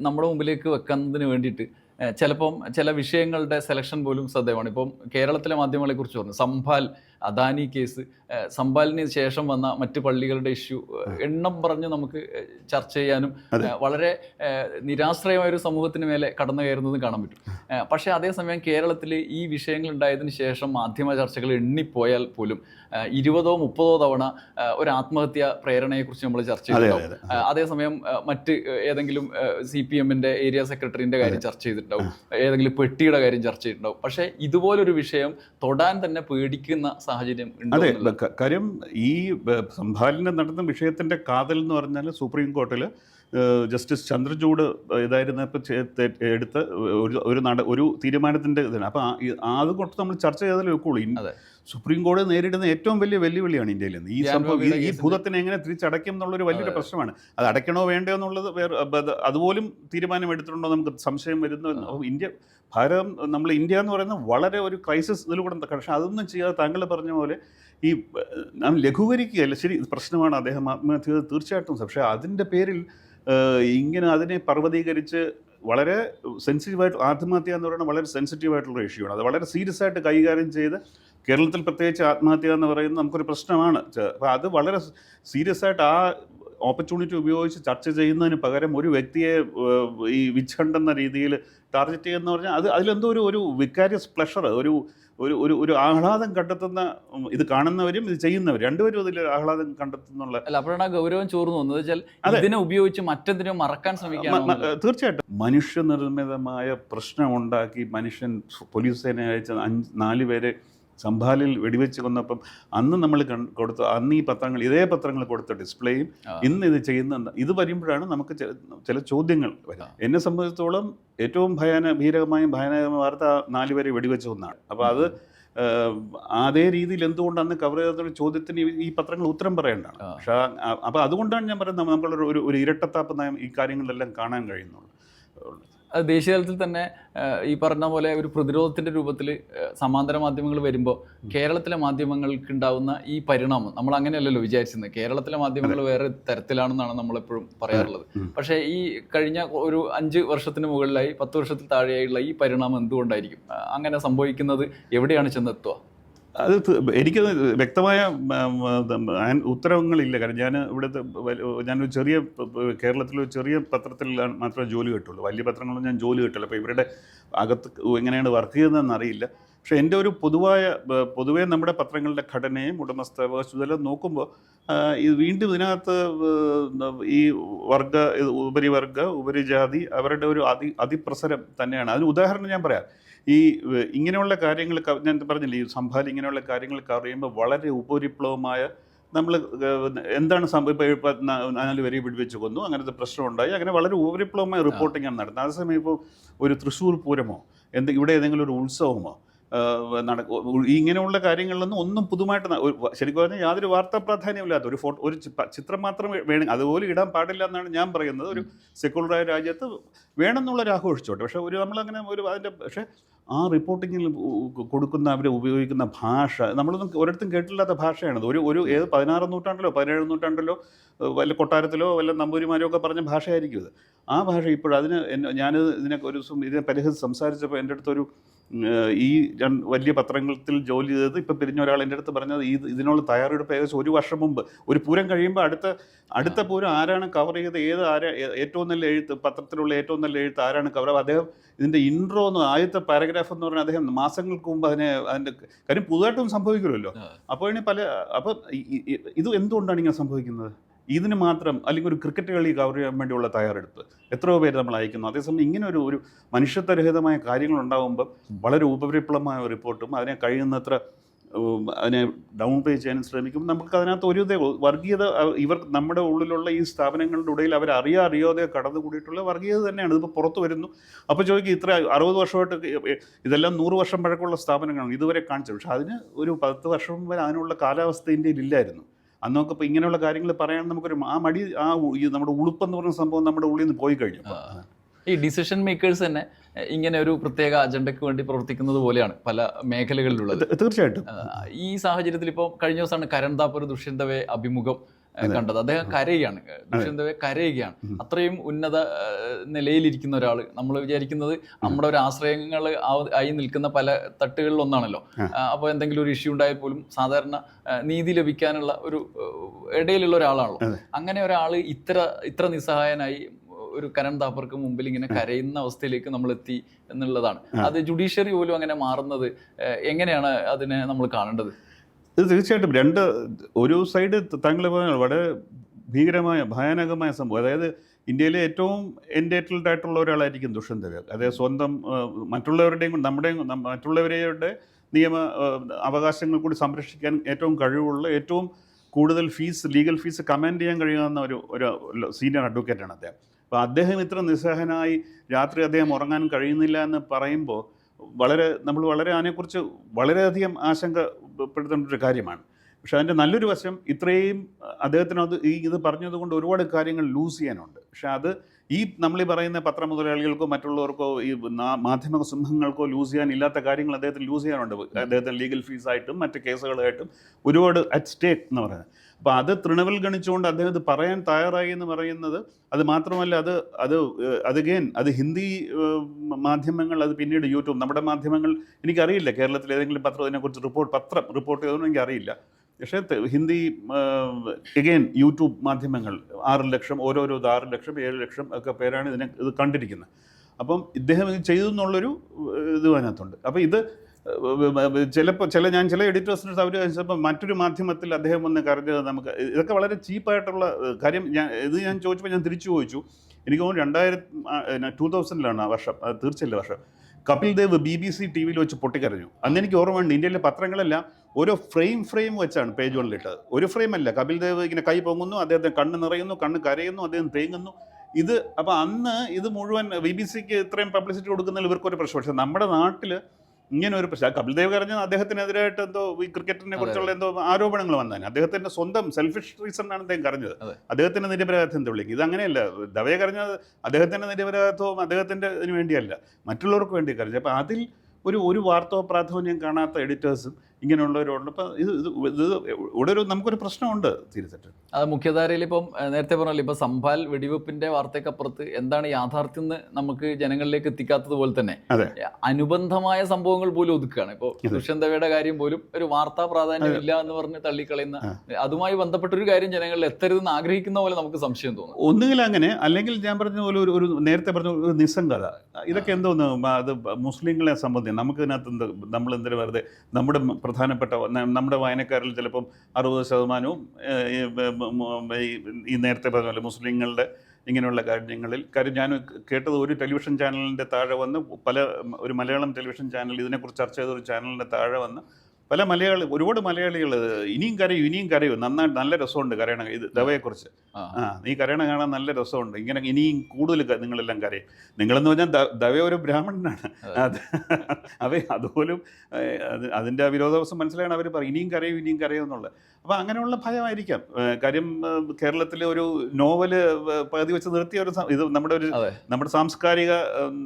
Speaker 1: നമ്മുടെ മുമ്പിലേക്ക് വെക്കുന്നതിന് വേണ്ടിയിട്ട് ചിലപ്പം ചില വിഷയങ്ങളുടെ സെലക്ഷൻ പോലും ശ്രദ്ധേയമാണ്. ഇപ്പം കേരളത്തിലെ മാധ്യമങ്ങളെ കുറിച്ച് പറഞ്ഞു. സംഭാൽ അദാനി കേസ് സമ്പാലിന് ശേഷം വന്ന മറ്റ് പള്ളികളുടെ ഇഷ്യൂ എണ്ണം പറഞ്ഞ് നമുക്ക് ചർച്ച ചെയ്യാനും വളരെ നിരാശ്രയമായ ഒരു സമൂഹത്തിന് മേലെ കടന്നു കയറുന്നതും കാണാൻ പറ്റും. പക്ഷെ അതേസമയം കേരളത്തിൽ ഈ വിഷയങ്ങൾ ഉണ്ടായതിനു ശേഷം മാധ്യമ ചർച്ചകൾ എണ്ണിപ്പോയാൽ പോലും ഇരുപതോ മുപ്പതോ തവണ ഒരു ആത്മഹത്യ പ്രേരണയെക്കുറിച്ച് നമ്മൾ ചർച്ച ചെയ്തിട്ടുണ്ടാവും. അതേസമയം മറ്റ് ഏതെങ്കിലും സി പി എമ്മിന്റെ ഏരിയ സെക്രട്ടറിന്റെ കാര്യം ചർച്ച ചെയ്തിട്ടുണ്ടാവും. ഏതെങ്കിലും പെട്ടിയുടെ കാര്യം ചർച്ച ചെയ്തിട്ടുണ്ടാവും. പക്ഷേ ഇതുപോലൊരു വിഷയം തൊടാൻ തന്നെ പേടിക്കുന്ന സാഹചര്യം
Speaker 2: അതെ. കാര്യം ഈ സംഭാലിന് നടന്ന വിഷയത്തിന്റെ കാതൽ എന്ന് പറഞ്ഞാൽ സുപ്രീം കോർട്ടിൽ ജസ്റ്റിസ് ചന്ദ്രചൂഡ് ഇതായിരുന്നപ്പോൾ എടുത്ത് ഒരു ഒരു നട ഒരു തീരുമാനത്തിന്റെ ഇതാണ്. അപ്പോൾ അതുകൊണ്ട് നമ്മൾ ചർച്ച ചെയ്താലേ വെക്കുള്ളൂ സുപ്രീം കോടതി നേരിടുന്ന ഏറ്റവും വലിയ വെല്ലുവിളിയാണ് ഇന്ത്യയിൽ നിന്ന് ഈ സംഭവം ഈ- ഭൂതത്തിനെ എങ്ങനെ തിരിച്ചടയ്ക്കും എന്നുള്ളൊരു വലിയൊരു പ്രശ്നമാണ്. അത് അടയ്ക്കണോ വേണ്ടോ എന്നുള്ളത് വേറെ അത് അതുപോലും തീരുമാനം എടുത്തിട്ടുണ്ടോ നമുക്ക് സംശയം വരുന്നു ഇന്ത്യ ഭാരതം നമ്മൾ ഇന്ത്യ എന്ന് പറയുന്നത് വളരെ ഒരു ക്രൈസിസ് ഇതിലൂടെ പക്ഷേ അതൊന്നും ചെയ്യാതെ താങ്കൾ പറഞ്ഞ പോലെ ഈ നാം ലഘൂകരിക്കുകയല്ല. ശരി പ്രശ്നമാണ്. അദ്ദേഹം ആത്മഹത്യ തീർച്ചയായിട്ടും. പക്ഷേ അതിന്റെ പേരിൽ ഇങ്ങനെ അതിനെ പർവതീകരിച്ച് വളരെ സെൻസിറ്റീവായിട്ട് ആത്മഹത്യ എന്ന് പറയുന്നത് വളരെ സെൻസിറ്റീവ് ആയിട്ടുള്ള ഇഷ്യൂ ആണ്. അത് വളരെ സീരിയസ് ആയിട്ട് കൈകാര്യം ചെയ്ത് കേരളത്തിൽ പ്രത്യേകിച്ച് ആത്മഹത്യ എന്ന് പറയുന്നത് നമുക്കൊരു പ്രശ്നമാണ്. അപ്പോൾ അത് വളരെ സീരിയസ് ആയിട്ട് ആ ഓപ്പർച്യൂണിറ്റി ഉപയോഗിച്ച് ചർച്ച ചെയ്യുന്നതിന് പകരം ഒരു വ്യക്തിയെ ഈ വിച്ഛണ്ടെന്ന രീതിയിൽ ടാർഗറ്റ് ചെയ്യുന്ന പറഞ്ഞാൽ അത് അതിലെന്തോ ഒരു ഒരു വിക്കാരിയസ് പ്ലഷർ ഒരു ഒരു ഒരു ഒരു ആഹ്ലാദം കണ്ടെത്തുന്ന ഇത് കാണുന്നവരും ഇത് ചെയ്യുന്നവരും രണ്ടുപേരും അതിൽ ആഹ്ലാദം കണ്ടെത്തുന്നുള്ള
Speaker 1: അല്ല അപ്പോഴാണ് ആ ഗൗരവം ചോർന്നു വന്നത് വെച്ചാൽ
Speaker 2: അതെ.
Speaker 1: ഇതിനെ ഉപയോഗിച്ച് മറ്റെന്തിനും മറക്കാൻ ശ്രമിക്കാം.
Speaker 2: തീർച്ചയായിട്ടും മനുഷ്യനിർമ്മിതമായ പ്രശ്നമുണ്ടാക്കി മനുഷ്യൻ പോലീസ് സേന അയച്ച അഞ്ച് നാല് പേരെ സംഭാലിൽ വെടിവെച്ച് കൊന്നപ്പം അന്ന് നമ്മൾ കൊടുത്ത അന്ന് ഈ പത്രങ്ങൾ ഇതേ പത്രങ്ങൾ കൊടുത്ത ഡിസ്പ്ലേയും. ഇന്ന് ഇത് ചെയ്യുന്ന ഇത് വരുമ്പോഴാണ് നമുക്ക് ചില ചില ചോദ്യങ്ങൾ
Speaker 1: വരുന്നത്.
Speaker 2: എന്നെ സംബന്ധിച്ചിടത്തോളം ഏറ്റവും ഭയാന ഭീരകമായും ഭയാനകമായ വാർത്ത നാലുപേരെ നാല് പേരെ വെടിവെച്ച് ഒന്നാണ് അപ്പോൾ അത് അതേ രീതിയിൽ എന്തുകൊണ്ട് അന്ന് കവർ ചെയ്ത ചോദ്യത്തിന് ഈ- പത്രങ്ങൾ ഉത്തരം പറയേണ്ടതാണ്. പക്ഷേ അപ്പോൾ അതുകൊണ്ടാണ് ഞാൻ പറയുന്നത് നമ്മളൊരു ഒരു ഇരട്ടത്താപ്പ് നയം ഈ കാര്യങ്ങളിലെല്ലാം കാണാൻ കഴിയുന്നുള്ളൂ
Speaker 1: ദേശീയ തലത്തിൽ തന്നെ ഈ പറഞ്ഞ പോലെ ഒരു പ്രതിരോധത്തിന്റെ രൂപത്തിൽ സമാന്തര മാധ്യമങ്ങൾ വരുമ്പോൾ കേരളത്തിലെ മാധ്യമങ്ങൾക്ക് ഉണ്ടാവുന്ന ഈ പരിണാമം നമ്മൾ അങ്ങനെയല്ലല്ലോ വിചാരിച്ചിരുന്നത്. കേരളത്തിലെ മാധ്യമങ്ങൾ വേറെ തരത്തിലാണെന്നാണ് നമ്മളെപ്പോഴും പറയാറുള്ളത്. പക്ഷേ ഈ കഴിഞ്ഞ ഒരു അഞ്ച് വർഷത്തിന് മുകളിലായി പത്ത് വർഷത്തിൽ താഴെയായുള്ള ഈ പരിണാമം എന്തുകൊണ്ടായിരിക്കും? അങ്ങനെ സംഭവിക്കുന്നത് എവിടെയാണ് ചെന്നെത്തുക?
Speaker 2: അത് എനിക്ക് വ്യക്തമായ ഉം, ഉം, ഉത്തരവുകളില്ല കാരണം ഞാൻ ഇവിടുത്തെ ഞാനൊരു ചെറിയ കേരളത്തിലൊരു ചെറിയ പത്രത്തിൽ മാത്രമേ ജോലി കിട്ടുള്ളൂ. വലിയ പത്രങ്ങളും ഞാൻ ജോലി കിട്ടില്ല. അപ്പോൾ ഇവരുടെ അകത്ത് എങ്ങനെയാണ് വർക്ക് ചെയ്യുന്നതെന്ന് അറിയില്ല. പക്ഷേ എന്റെ ഒരു പൊതുവായ പൊതുവെ നമ്മുടെ പത്രങ്ങളുടെ ഘടനയും ഉടമസ്ഥാവകാശം ഇതെല്ലാം നോക്കുമ്പോൾ ഇത് വീണ്ടും ഇതിനകത്ത് ഈ വർഗ ഉപരിവർഗ ഉപരിജാതി അവരുടെ ഒരു അതി അതിപ്രസരം തന്നെയാണ്. അതിന് ഉദാഹരണം ഞാൻ പറയാം. ഈ ഇങ്ങനെയുള്ള കാര്യങ്ങൾ ഞാൻ പറഞ്ഞില്ലേ ഈ സംഭാലി ഇങ്ങനെയുള്ള കാര്യങ്ങൾ കറിയുമ്പോൾ വളരെ ഉപരിപ്ലവമായ നമ്മൾ എന്താണ് സംഭവം? ഇപ്പോൾ നാല് വരെ പിടിവെച്ച് കൊന്നു അങ്ങനത്തെ പ്രശ്നം ഉണ്ടായി അങ്ങനെ വളരെ ഉപരിപ്ലവമായ റിപ്പോർട്ടിംഗ് ആണ് നടത്തുന്നത് അതേസമയം ഇപ്പോൾ ഒരു തൃശ്ശൂർ പൂരമോ എന്ത് ഇവിടെ ഏതെങ്കിലും ഒരു ഉത്സവമോ നട ഇങ്ങനെയുള്ള കാര്യങ്ങളിലൊന്നും ഒന്നും പുതുമായിട്ട് ശരിക്കും പറഞ്ഞാൽ യാതൊരു വാർത്താ പ്രാധാന്യമില്ലാത്ത ഒരു ഫോട്ടോ ഒരു ചിത്രം മാത്രം വേണം അതുപോലെ ഇടാൻ പാടില്ല എന്നാണ് ഞാൻ പറയുന്നത്. ഒരു സെക്യുലറായ രാജ്യത്ത് വേണമെന്നുള്ള ആഘോഷിച്ചോട്ടെ പക്ഷേ ഒരു നമ്മളങ്ങനെ ഒരു അതിന്റെ പക്ഷേ ആ റിപ്പോർട്ടിങ്ങിൽ കൊടുക്കുന്ന അവർ ഉപയോഗിക്കുന്ന ഭാഷ നമ്മളൊന്നും ഒരിടത്തും കേട്ടില്ലാത്ത ഭാഷയാണത്. ഒരു ഒരു ഏത് പതിനാറാം നൂറ്റാണ്ടിലോ പതിനേഴാം നൂറ്റാണ്ടിലോ വല്ല കൊട്ടാരത്തിലോ വല്ല നമ്പൂരിമാരോ ഒക്കെ പറഞ്ഞ ഭാഷയായിരിക്കും ഇത്. ആ ഭാഷ ഇപ്പോൾ അതിന് ഞാൻ ഇതിനെ ഒരു ദിവസം ഇതിനെ പരിഹരിച്ച് സംസാരിച്ചപ്പോൾ എന്റെ അടുത്തൊരു ഈ വലിയ പത്രങ്ങളിൽ ജോലി ചെയ്തത് ഇപ്പം പിരിഞ്ഞ ഒരാൾ എന്റെ അടുത്ത് പറഞ്ഞത് ഈ ഇതിനുള്ള തയ്യാറെടുപ്പ് ഏകദേശം ഒരു വർഷം മുമ്പ്. ഒരു പൂരം കഴിയുമ്പോൾ അടുത്ത അടുത്ത പൂരം ആരാണ് കവർ ചെയ്ത് ഏത് ആരാ ഏറ്റവും നല്ല എഴുത്ത് പത്രത്തിലുള്ള ഏറ്റവും നല്ല എഴുത്ത് ആരാണ് കവർ അദ്ദേഹം ഇതിന്റെ ഇൻട്രോ എന്ന് ആദ്യത്തെ പാരഗ്രാഫ് എന്ന് പറഞ്ഞാൽ അദ്ദേഹം മാസങ്ങൾക്ക് മുമ്പ് അതിനെ അതിന്റെ കാര്യം പുതുതായിട്ടൊന്നും സംഭവിക്കുമല്ലോ. അപ്പോൾ ഇനി പല അപ്പം ഇത് എന്തുകൊണ്ടാണ് ഇങ്ങനെ സംഭവിക്കുന്നത്? ഇതിന് മാത്രം അല്ലെങ്കിൽ ഒരു ക്രിക്കറ്റ് കളി കവർ ചെയ്യാൻ വേണ്ടിയുള്ള തയ്യാറെടുപ്പ് എത്രയോ പേര് നമ്മൾ അയക്കുന്നു. അതേസമയം ഇങ്ങനെ ഒരു ഒരു മനുഷ്യത്വരഹിതമായ കാര്യങ്ങൾ ഉണ്ടാകുമ്പോൾ വളരെ ഉപരിപ്ലവമായ ഒരു റിപ്പോർട്ടും അതിനെ കഴിയുന്നത്ര അതിനെ ഡൗൺ പേ ചെയ്യാൻ ശ്രമിക്കും നമുക്ക് അതിനകത്ത് ഒരു വർഗീയത ഇവർ നമ്മുടെ ഉള്ളിലുള്ള ഈ സ്ഥാപനങ്ങളുടെ ഇടയിൽ അവർ അറിയാ അറിയാതെ കടന്നുകൂടിയിട്ടുള്ള വർഗീയത തന്നെയാണ്. ഇതിപ്പോൾ പുറത്തു വരുന്നു. അപ്പോൾ ചോദിക്കും ഇത്ര അറുപത് വർഷമായിട്ട് ഇതെല്ലാം നൂറ് വർഷം പഴക്കമുള്ള സ്ഥാപനങ്ങളാണ്. ഇതുവരെ കാണിച്ചത് പക്ഷെ അതിന് ഒരു പത്ത് വർഷം വരെ അതിനുള്ള കാലാവസ്ഥ ഇന്ത്യയിൽ ഇല്ലായിരുന്നു. അന്നൊക്കെ ഇപ്പോൾ ഇങ്ങനെയുള്ള കാര്യങ്ങൾ പറയാൻ നമുക്കൊരു ആ മടി ആ നമ്മുടെ ഉളുപ്പെന്ന് പറഞ്ഞ സംഭവം നമ്മുടെ ഉള്ളിൽ നിന്ന് പോയി കഴിഞ്ഞു
Speaker 1: ഈ ഡിസിഷൻ മേക്കേഴ്സ് തന്നെ ഇങ്ങനെ ഒരു പ്രത്യേക അജണ്ടയ്ക്ക് വേണ്ടി പ്രവർത്തിക്കുന്നത് പോലെയാണ് പല മേഖലകളിലുള്ളത്.
Speaker 2: തീർച്ചയായിട്ടും.
Speaker 1: ഈ സാഹചര്യത്തിൽ ഇപ്പോൾ കഴിഞ്ഞ ദിവസമാണ് കരൺ താപ്പൂർ ദുഷ്യന്തവേ അഭിമുഖം കണ്ടത്. അദ്ദേഹം കരയുകയാണ്. ദുഷ്യന്ത കരയുകയാണ്. അത്രയും ഉന്നത നിലയിലിരിക്കുന്ന ഒരാൾ നമ്മൾ വിചാരിക്കുന്നത് നമ്മുടെ ഒരു ആശ്രയങ്ങൾ ആയി നിൽക്കുന്ന പല തട്ടുകളിൽ ഒന്നാണല്ലോ.
Speaker 2: അപ്പൊ
Speaker 1: അപ്പോൾ എന്തെങ്കിലും ഒരു ഇഷ്യൂ ഉണ്ടായാൽ പോലും സാധാരണ നീതി ലഭിക്കാനുള്ള ഒരു ഇടയിലുള്ള ഒരാളാണല്ലോ. അങ്ങനെ ഒരാൾ ഇത്ര ഇത്ര നിസ്സഹായനായി ഒരു കരൺ താപ്പർക്ക് മുമ്പിൽ ഇങ്ങനെ കരയുന്ന അവസ്ഥയിലേക്ക് നമ്മൾ എത്തി എന്നുള്ളതാണ് അത് ജുഡീഷ്യറി പോലും അങ്ങനെ മാറുന്നത് എങ്ങനെയാണ് അതിനെ നമ്മൾ കാണേണ്ടത്?
Speaker 2: ഇത് തീർച്ചയായിട്ടും രണ്ട് ഒരു സൈഡ് താങ്കൾ പറഞ്ഞ വളരെ ഭീകരമായ ഭയാനകമായ സംഭവം. അതായത് ഇന്ത്യയിലെ ഏറ്റവും എൻഡേറ്റഡ് ആയിട്ടുള്ള ഒരാളായിരിക്കും ദുഷ്യന്ത് ദേവ് അതായത് സ്വന്തം മറ്റുള്ളവരുടെയും നമ്മുടെയും മറ്റുള്ളവരുടെ നിയമ അവകാശങ്ങൾ കൂടി സംരക്ഷിക്കാൻ ഏറ്റവും കഴിവുള്ള ഏറ്റവും കൂടുതൽ ഫീസ് ലീഗൽ ഫീസ് കമാൻഡ് ചെയ്യാൻ കഴിയാവുന്ന ഒരു ഒരു സീനിയർ അഡ്വക്കേറ്റാണ് അദ്ദേഹം. അപ്പോൾ അദ്ദേഹം ഇത്ര നിസ്സഹനായി രാത്രി അദ്ദേഹം ഉറങ്ങാൻ കഴിയുന്നില്ല എന്ന് പറയുമ്പോൾ വളരെ നമ്മൾ വളരെ അതിനെക്കുറിച്ച് വളരെയധികം ആശങ്കപ്പെടുത്തേണ്ട ഒരു കാര്യമാണ്. പക്ഷെ അതിന്റെ നല്ലൊരു വശം ഇത്രയും അദ്ദേഹത്തിനത് ഈ ഇത് പറഞ്ഞതുകൊണ്ട് ഒരുപാട് കാര്യങ്ങൾ ലൂസ് ചെയ്യാനുണ്ട്. പക്ഷെ അത് ഈ നമ്മൾ ഈ പറയുന്ന പത്രമുതലാളികൾക്കോ മറ്റുള്ളവർക്കോ ഈ മാധ്യമ സിംഹങ്ങൾക്കോ ലൂസ് ചെയ്യാൻ ഇല്ലാത്ത കാര്യങ്ങൾ അദ്ദേഹത്തിന് ലൂസ് ചെയ്യാനുണ്ട്. അദ്ദേഹത്തിന് ലീഗൽ ഫീസായിട്ടും മറ്റ് കേസുകളായിട്ടും ഒരുപാട് അറ്റ് സ്റ്റേക്ക് എന്ന് പറയുന്നത്. അപ്പോൾ അത് തൃണവൽ ഗണിച്ചുകൊണ്ട് അദ്ദേഹം ഇത് പറയാൻ തയ്യാറായി എന്ന് പറയുന്നത് അത് മാത്രമല്ല അത് അത് അത് ഗെയിൻ അത് ഹിന്ദി മാധ്യമങ്ങൾ അത് പിന്നീട് യൂട്യൂബ് നമ്മുടെ മാധ്യമങ്ങൾ എനിക്കറിയില്ല. കേരളത്തിൽ ഏതെങ്കിലും പത്രം ഇതിനെക്കുറിച്ച് റിപ്പോർട്ട് പത്രം റിപ്പോർട്ട് ചെയ്തതൊന്നും എനിക്കറിയില്ല. പക്ഷേ ഹിന്ദി എഗെയിൻ യൂട്യൂബ് മാധ്യമങ്ങൾ ആറ് ലക്ഷം ഓരോരോ ആറ് ലക്ഷം ഏഴ് ലക്ഷം ഒക്കെ പേരാണ് ഇതിനെ ഇത് കണ്ടിരിക്കുന്നത്. അപ്പം ഇദ്ദേഹം ഇത് ചെയ്തു എന്നുള്ളൊരു ഇത് അതിനകത്തുണ്ട്. അപ്പോൾ ഇത് ചിലപ്പോൾ ചില ഞാൻ ചില എഡിറ്റേഴ്സിനോട് അവർ ചിലപ്പോൾ മറ്റൊരു മാധ്യമത്തിൽ അദ്ദേഹം ഒന്ന് കരഞ്ഞത് നമുക്ക് ഇതൊക്കെ വളരെ ചീപ്പായിട്ടുള്ള കാര്യം ഞാൻ ഇത് ഞാൻ ചോദിച്ചപ്പോൾ ഞാൻ തിരിച്ചു ചോദിച്ചു. എനിക്ക് തോന്നുന്നു രണ്ടായിരത്തി ടൂ തൗസൻഡിലാണ് ആ വർഷം തീർച്ചയല്ല വർഷം? Kapil Dev B B C T വിയിൽ വെച്ച് പൊട്ടിക്കരഞ്ഞു. അന്ന് എനിക്ക് ഓർമ്മയുണ്ട് ഇന്ത്യയിലെ പത്രങ്ങളെല്ലാം ഓരോ ഫ്രെയിം ഫ്രെയിം വെച്ചാണ് പേജ് വണ്ണിലിട്ടത്. ഒരു ഫ്രെയിം അല്ല കപിൽ ദേവ് ഇങ്ങനെ കൈ പൊങ്ങുന്നു അദ്ദേഹത്തെ കണ്ണ് നിറയുന്നു കണ്ണ് കരയുന്നു അദ്ദേഹം തേങ്ങുന്നു. ഇത് അപ്പോൾ അന്ന് ഇത് മുഴുവൻ ബി ബി സിക്ക് ഇത്രയും പബ്ലിസിറ്റി കൊടുക്കുന്നതിൽ ഇവർക്കൊരു പ്രശ്നം പക്ഷേ നമ്മുടെ നാട്ടിൽ ഇങ്ങനെ ഒരു പ്രശ്നം. കപിൽ ദേവ് പറഞ്ഞ അദ്ദേഹത്തിനെതിരായിട്ട് എന്തോ ഈ ക്രിക്കറ്റിനെ കുറിച്ചുള്ള എന്തോ ആരോപണങ്ങൾ വന്നതിന് അദ്ദേഹത്തിന്റെ സ്വന്തം സെൽഫിഷ് റീസൺ ആണ് അദ്ദേഹം കരഞ്ഞത്. അദ്ദേഹത്തിന്റെ നിരപരാധിത്വം വിളിക്കും? ഇത് അങ്ങനെയല്ല. ദവയെ കരഞ്ഞത് അദ്ദേഹത്തിന്റെ നിരപരാധവും അദ്ദേഹത്തിന്റെ ഇതിന് വേണ്ടിയല്ല. മറ്റുള്ളവർക്ക് വേണ്ടി കരഞ്ഞത് അപ്പോൾ അതിൽ ഒരു ഒരു വാർത്തോ പ്രാധാന്യം കാണാത്ത എഡിറ്റേഴ്സും ഇങ്ങനെയുള്ളവരുണ്ട്. ഇപ്പം ഇത് ഇത് ഇത് ഇവിടെ ഒരു നമുക്കൊരു പ്രശ്നമുണ്ട് തീർച്ചയായിട്ടും
Speaker 1: അത് മുഖ്യധാരയിൽ ഇപ്പം നേരത്തെ പറഞ്ഞല്ലോ ഇപ്പം സംഭാൽ വെടിവെപ്പിന്റെ വാർത്തയ്ക്കപ്പുറത്ത് എന്താണ് യാഥാർത്ഥ്യം എന്ന് നമുക്ക് ജനങ്ങളിലേക്ക് എത്തിക്കാത്തതുപോലെ തന്നെ. അനുബന്ധമായ സംഭവങ്ങൾ പോലും ഒതുക്കുകയാണ്. ഇപ്പോൾ. ദുഷ്യന്തവയുടെ കാര്യം പോലും ഒരു വാർത്താ പ്രാധാന്യം ഇല്ല എന്ന് പറഞ്ഞ് തള്ളിക്കളയുന്ന അതുമായി ബന്ധപ്പെട്ട ഒരു കാര്യം ജനങ്ങളിൽ എത്തരുതെന്ന് ആഗ്രഹിക്കുന്ന പോലെ നമുക്ക് സംശയം തോന്നും.
Speaker 2: ഒന്നുകിൽ അങ്ങനെ അല്ലെങ്കിൽ ഞാൻ പറഞ്ഞ പോലെ ഒരു ഒരു നേരത്തെ പറഞ്ഞ ഒരു നിസ്സംഗത. ഇതൊക്കെ എന്തോന്ന് അത് മുസ്ലിങ്ങളെ സംബന്ധിച്ച് നമുക്ക് ഇതിനകത്ത് നമ്മൾ എന്തിനു വെറുതെ നമ്മുടെ പ്രധാനപ്പെട്ട നമ്മുടെ വായനക്കാരിൽ ചിലപ്പം അറുപത് ശതമാനവും ഈ നേരത്തെ പറഞ്ഞ പോലെ മുസ്ലിങ്ങളുടെ ഇങ്ങനെയുള്ള കാര്യങ്ങളിൽ കാര്യം ഞാൻ കേട്ടത് ഒരു ടെലിവിഷൻ ചാനലിന്റെ താഴെ വന്ന് പല ഒരു മലയാളം ടെലിവിഷൻ ചാനൽ ഇതിനെക്കുറിച്ച് ചർച്ച ചെയ്ത ഒരു ചാനലിന്റെ താഴെ വന്ന് പല മലയാളി ഒരുപാട് മലയാളികൾ ഇനിയും കരയും ഇനിയും കരയും. നന്നായിട്ട് നല്ല രസമുണ്ട് കരയണ ഇത് ദവയെക്കുറിച്ച്.
Speaker 1: ആ.
Speaker 2: നീ കരയണ കാണാൻ നല്ല രസമുണ്ട്. ഇങ്ങനെ ഇനിയും കൂടുതൽ നിങ്ങളെല്ലാം കരയും. നിങ്ങളെന്ന് പറഞ്ഞാൽ ദവ ഒരു ബ്രാഹ്മണനാണ്. അത്. അവ അതുപോലും അതിന്റെ വിരോധാവസ്ഥ മനസ്സിലാണ് അവർ പറയും ഇനിയും കരയും ഇനിയും കരയും എന്നുള്ളത്. അപ്പോൾ അങ്ങനെയുള്ള ഭയമായിരിക്കാം. കാര്യം കേരളത്തിൽ കേരളത്തിലെ ഒരു നോവൽ പകുതി വെച്ച് നിർത്തിയ ഒരു ഇത് നമ്മുടെ ഒരു നമ്മുടെ സാംസ്കാരിക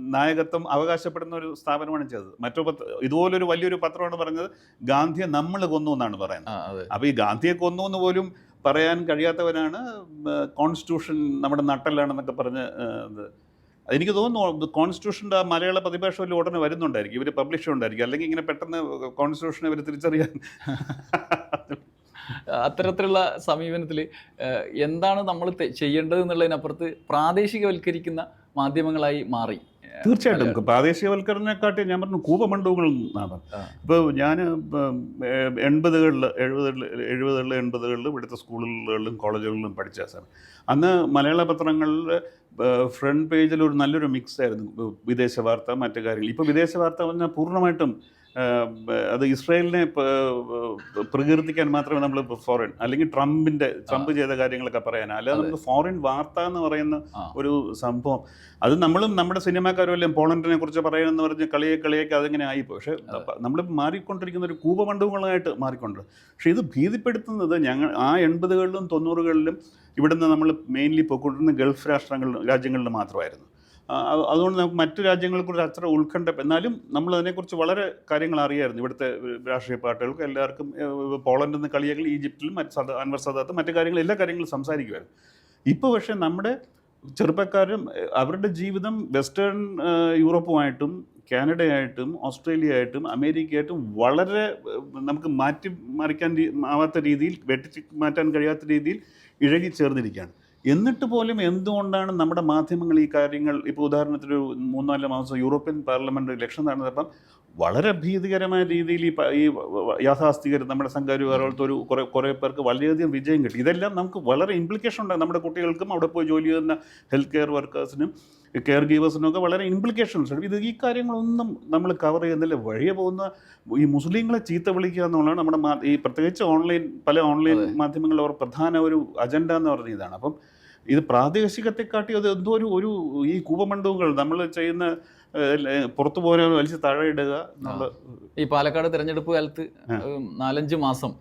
Speaker 2: നായകത്വം അവകാശപ്പെടുന്ന ഒരു സ്ഥാപനമാണ് ചെയ്തത്. മറ്റു പത്ര ഇതുപോലൊരു വലിയൊരു പത്രമാണ് പറഞ്ഞത് ഗാന്ധിയെ നമ്മൾ കൊന്നു എന്നാണ് പറയുന്നത്.
Speaker 1: അപ്പൊ
Speaker 2: അപ്പോൾ ഈ ഗാന്ധിയെ കൊന്നു എന്ന് പോലും പറയാൻ കഴിയാത്തവനാണ് കോൺസ്റ്റിറ്റ്യൂഷൻ നമ്മുടെ നട്ടലാണെന്നൊക്കെ പറഞ്ഞ് എനിക്ക് തോന്നുന്നു കോൺസ്റ്റിറ്റ്യൂഷന്റെ മലയാള പ്രതിഭാഷ വലിയ ഉടനെ വരുന്നുണ്ടായിരിക്കും. ഇവർ പബ്ലിഷ് ഉണ്ടായിരിക്കും അല്ലെങ്കിൽ ഇങ്ങനെ പെട്ടെന്ന് കോൺസ്റ്റിറ്റ്യൂഷനെ ഇവർ തിരിച്ചറിയാൻ.
Speaker 1: അത്തരത്തിലുള്ള സമീപനത്തിൽ എന്താണ് നമ്മൾ ചെയ്യേണ്ടത് എന്നുള്ളതിനപ്പുറത്ത് പ്രാദേശികവൽക്കരിക്കുന്ന മാധ്യമങ്ങളായി മാറി.
Speaker 2: തീർച്ചയായിട്ടും. പ്രാദേശികവൽക്കരണക്കാട്ടി ഞാൻ പറഞ്ഞു കൂപമണ്ഡപങ്ങൾ എന്നാണ്.
Speaker 1: ആ.
Speaker 2: ഇപ്പോൾ ഞാൻ എൺപതുകളിൽ എഴുപതുകളിൽ എഴുപതുകളിൽ എൺപതുകളിൽ ഇവിടുത്തെ സ്കൂളുകളിലും കോളേജുകളിലും പഠിച്ച സാർ. അന്ന് മലയാള പത്രങ്ങളിൽ ഫ്രണ്ട് പേജിൽ ഒരു നല്ലൊരു മിക്സ് ആയിരുന്നു വിദേശ വാർത്ത മറ്റു കാര്യങ്ങൾ. ഇപ്പോൾ വിദേശ വാർത്ത പറഞ്ഞാൽ പൂർണമായിട്ടും അത് ഇസ്രായേലിനെ പ്രകീർത്തിക്കാൻ മാത്രമേ നമ്മൾ ഫോറിൻ അല്ലെങ്കിൽ ട്രംപിന്റെ ട്രംപ് ചെയ്ത കാര്യങ്ങളൊക്കെ പറയാൻ അല്ലാതെ നമുക്ക് ഫോറിൻ വാർത്ത എന്ന് പറയുന്ന ഒരു സംഭവം. അത് നമ്മളും നമ്മുടെ സിനിമാക്കാരും അല്ലെങ്കിൽ പോളണ്ടിനെ കുറിച്ച് പറയണമെന്ന് പറഞ്ഞ് കളിയെ കളിയൊക്കെ അതിങ്ങനെ ആയി പക്ഷെ നമ്മൾ മാറിക്കൊണ്ടിരിക്കുന്ന ഒരു കൂപമണ്ഡപങ്ങളായിട്ട് മാറിക്കൊണ്ട്. പക്ഷെ ഇത് ഭീതിപ്പെടുത്തുന്നത് ഞങ്ങൾ ആ എൺപതുകളിലും തൊണ്ണൂറുകളിലും ഇവിടുന്ന് നമ്മൾ മെയിൻലി പോയിക്കൊണ്ടിരുന്ന ഗൾഫ് രാഷ്ട്രങ്ങളിൽ രാജ്യങ്ങളിൽ മാത്രമായിരുന്നു. അതുകൊണ്ട് നമുക്ക് മറ്റു രാജ്യങ്ങളെക്കുറിച്ച് അത്ര ഉത്കണ്ഠ എന്നാലും നമ്മൾ അതിനെക്കുറിച്ച് വളരെ കാര്യങ്ങൾ അറിയായിരുന്നു. ഇവിടുത്തെ രാഷ്ട്രീയ പാർട്ടികൾക്ക് എല്ലാവർക്കും പോളണ്ടിൽ നിന്ന് കളിയകൾ ഈജിപ്തിലും മറ്റ് അൻവർ സദാത്ത് മറ്റു കാര്യങ്ങൾ എല്ലാ കാര്യങ്ങളും സംസാരിക്കുമായിരുന്നു ഇപ്പോൾ പക്ഷേ നമ്മുടെ ചെറുപ്പക്കാരും അവരുടെ ജീവിതം വെസ്റ്റേൺ യൂറോപ്പുമായിട്ടും കാനഡയായിട്ടും ഓസ്ട്രേലിയ ആയിട്ടും അമേരിക്കയായിട്ടും വളരെ നമുക്ക് മാറ്റി മറിക്കാൻ ആവാത്ത രീതിയിൽ വെട്ടി മാറ്റാൻ കഴിയാത്ത രീതിയിൽ ഇഴകി ചേർന്നിരിക്കുകയാണ്. എന്നിട്ട് പോലും എന്തുകൊണ്ടാണ് നമ്മുടെ മാധ്യമങ്ങൾ ഈ കാര്യങ്ങൾ ഇപ്പോൾ ഉദാഹരണത്തിന് ഒരു മൂന്നാൽ മാസം യൂറോപ്യൻ പാർലമെന്റ് ഇലക്ഷൻ നടന്നപ്പം വളരെ ഭീതികരമായ രീതിയിൽ ഈ ഈ യാഥാസ്ഥികരും നമ്മുടെ സംഘാരി പോലത്തെ ഒരു കുറേ കുറേ പേർക്ക് വളരെയധികം വിജയം കിട്ടി. ഇതെല്ലാം നമുക്ക് വളരെ ഇംപ്ലിക്കേഷൻ ഉണ്ട് നമ്മുടെ കുട്ടികൾക്കും അവിടെ പോയി ജോലി ചെയ്യുന്ന ഹെൽത്ത് കെയർ വർക്കേഴ്സിനും കെയർ ഗീവേഴ്സിനും ഒക്കെ വളരെ ഇംപ്ലിക്കേഷൻസ് ഉണ്ട് ഇത് ഈ കാര്യങ്ങളൊന്നും നമ്മൾ കവർ ചെയ്യുന്നില്ല വഴിയെ പോകുന്ന ഈ മുസ്ലിങ്ങളെ ചീത്ത വിളിക്കുക എന്നുള്ളതാണ് നമ്മുടെ ഈ പ്രത്യേകിച്ച് ഓൺലൈൻ പല ഓൺലൈൻ മാധ്യമങ്ങളിൽ അവർ പ്രധാന ഒരു അജണ്ട എന്ന് പറഞ്ഞ ഇതാണ്. അപ്പം ഇത് പ്രാദേശികത്തെക്കാട്ടി അത് എന്തോ ഒരു ഒരു ഈ കൂപമണ്ഡപങ്ങൾ നമ്മൾ ചെയ്യുന്ന പുറത്തു പോകാൻ വലിച്ച് താഴെ ഇടുക എന്നുള്ള
Speaker 1: ഈ പാലക്കാട് തിരഞ്ഞെടുപ്പ് കാലത്ത് നാലഞ്ച് മാസം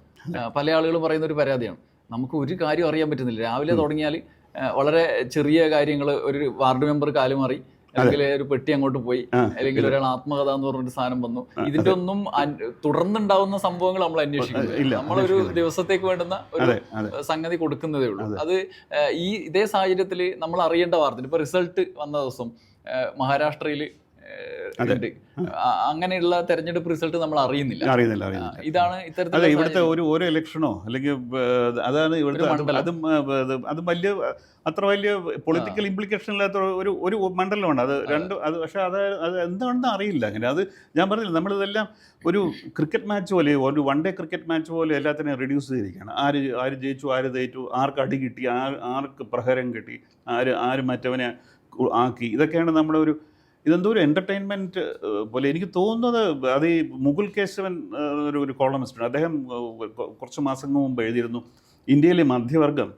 Speaker 1: പല ആളുകളും പറയുന്ന ഒരു പരാതിയാണ്. നമുക്ക് ഒരു കാര്യം അറിയാൻ പറ്റുന്നില്ല. രാവിലെ തുടങ്ങിയാൽ വളരെ ചെറിയ കാര്യങ്ങൾ ഒരു വാർഡ് മെമ്പർ കാലുമാറി അല്ലെങ്കിൽ ഒരു പെട്ടി അങ്ങോട്ട് പോയി അല്ലെങ്കിൽ ഒരാൾ ആത്മകഥ എന്ന് പറഞ്ഞൊരു സാധനം വന്നു. ഇതിന്റെ ഒന്നും തുടർന്നുണ്ടാവുന്ന സംഭവങ്ങൾ നമ്മൾ
Speaker 2: അന്വേഷിക്കുന്നു
Speaker 1: അന്വേഷിക്കുന്നില്ല നമ്മളൊരു ദിവസത്തേക്ക് വേണ്ടുന്ന ഒരു സംഗതി കൊടുക്കുന്നതേ ഉള്ളൂ. അത്. ഈ ഇതേ സാഹചര്യത്തിൽ നമ്മൾ അറിയേണ്ട വാർത്ത ഇപ്പൊ റിസൾട്ട് വന്ന ദിവസം മഹാരാഷ്ട്രയിൽ ഉണ്ട്. അങ്ങനെയുള്ള തെരഞ്ഞെടുപ്പ് റിസൾട്ട് നമ്മൾ അറിയുന്നില്ല.
Speaker 2: അറിയുന്നില്ല
Speaker 1: ഇതാണ് ഇത്തരത്തിൽ
Speaker 2: ഇവിടുത്തെ ഒരു ഓരോ ഇലക്ഷനോ അല്ലെങ്കിൽ അതാണ് ഇവിടുത്തെ അത്. അതും വലിയ അത്ര വലിയ പൊളിറ്റിക്കൽ ഇംപ്ലിക്കേഷൻ ഇല്ലാത്ത ഒരു ഒരു മണ്ഡലമാണ്. അത് രണ്ട് അത് പക്ഷേ അത് അത് എന്താണെന്ന് അറിയില്ല. അങ്ങനെ അത് ഞാൻ പറഞ്ഞില്ല നമ്മളിതെല്ലാം ഒരു ക്രിക്കറ്റ് മാച്ച് പോലെ ഒരു വൺ ഡേ ക്രിക്കറ്റ് മാച്ച് പോലെ എല്ലാത്തിനെയും റെഡ്യൂസ് ചെയ്തിരിക്കുകയാണ്. ആര് ആര് ജയിച്ചു ആര് തേറ്റു ആർക്ക് അടി കിട്ടി ആർക്ക് പ്രഹരം കിട്ടി ആര് ആര് മറ്റവനെ ആക്കി. ഇതൊക്കെയാണ് നമ്മുടെ ഒരു ഇതെന്തോ ഒരു എന്റർടൈൻമെന്റ് പോലെ എനിക്ക് തോന്നുന്നത് അത് ഈ മുകുൾ കേശവൻ ഒരു ഒരു കോളമിസ്റ്റാണ് അദ്ദേഹം കുറച്ച് മാസങ്ങൾ മുമ്പ് എഴുതിയിരുന്നു ഇന്ത്യയിലെ മധ്യവർഗം.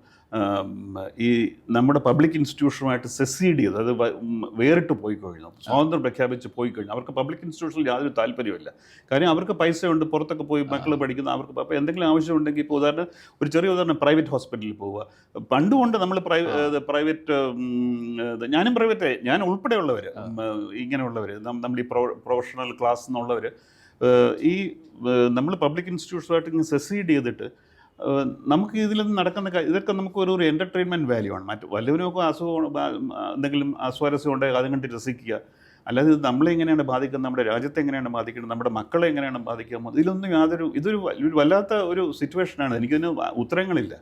Speaker 2: ഈ നമ്മുടെ പബ്ലിക് ഇൻസ്റ്റിറ്റ്യൂഷനുമായിട്ട് സെസീഡ് ചെയ്ത് അത് വേറിട്ട് പോയി കഴിഞ്ഞു സ്വാതന്ത്ര്യം പ്രഖ്യാപിച്ച് പോയി കഴിഞ്ഞു അവർക്ക് പബ്ലിക് ഇൻസ്റ്റിറ്റ്യൂഷനിൽ യാതൊരു താല്പര്യമില്ല കാര്യം അവർക്ക് പൈസ ഉണ്ട് പുറത്തൊക്കെ പോയി മക്കൾ പഠിക്കുന്ന അവർക്ക് അപ്പോൾ എന്തെങ്കിലും ആവശ്യമുണ്ടെങ്കിൽ ഇപ്പോൾ ഉദാഹരണം ഒരു ചെറിയ ഉദാഹരണം പ്രൈവറ്റ് ഹോസ്പിറ്റലിൽ പോവുക. പണ്ടുകൊണ്ട് നമ്മൾ പ്രൈവറ്റ് ഞാനും പ്രൈവറ്റ് ഞാൻ ഉൾപ്പെടെയുള്ളവർ ഇങ്ങനെയുള്ളവർ നമ്മൾ ഈ പ്രൊ പ്രൊഫഷണൽ ക്ലാസ് എന്നുള്ളവർ ഈ നമ്മൾ പബ്ലിക് ഇൻസ്റ്റിറ്റ്യൂഷനുമായിട്ട് ഇങ്ങനെ സെസീഡ് ചെയ്തിട്ട് നമുക്ക് ഇതിൽ നടക്കുന്ന ഇതൊക്കെ നമുക്ക് ഒരു എന്റർടൈൻമെന്റ് വാല്യൂ ആണ്. മറ്റ് വല്ലവരുമൊക്കെ അസുഖം എന്തെങ്കിലും അസ്വാരസ്യം ഉണ്ടെങ്കിൽ അതും കണ്ട് രസിക്കുക. അല്ലാതെ ഇത് നമ്മളെ എങ്ങനെയാണ് ബാധിക്കുന്നത് നമ്മുടെ രാജ്യത്തെ എങ്ങനെയാണ് ബാധിക്കുന്നത് നമ്മുടെ മക്കളെ എങ്ങനെയാണ് ബാധിക്കുക ഇതിലൊന്നും യാതൊരു ഇതൊരു വല്ലാത്ത ഒരു സിറ്റുവേഷനാണ് എനിക്കിതിന് ഉത്തരങ്ങളില്ല.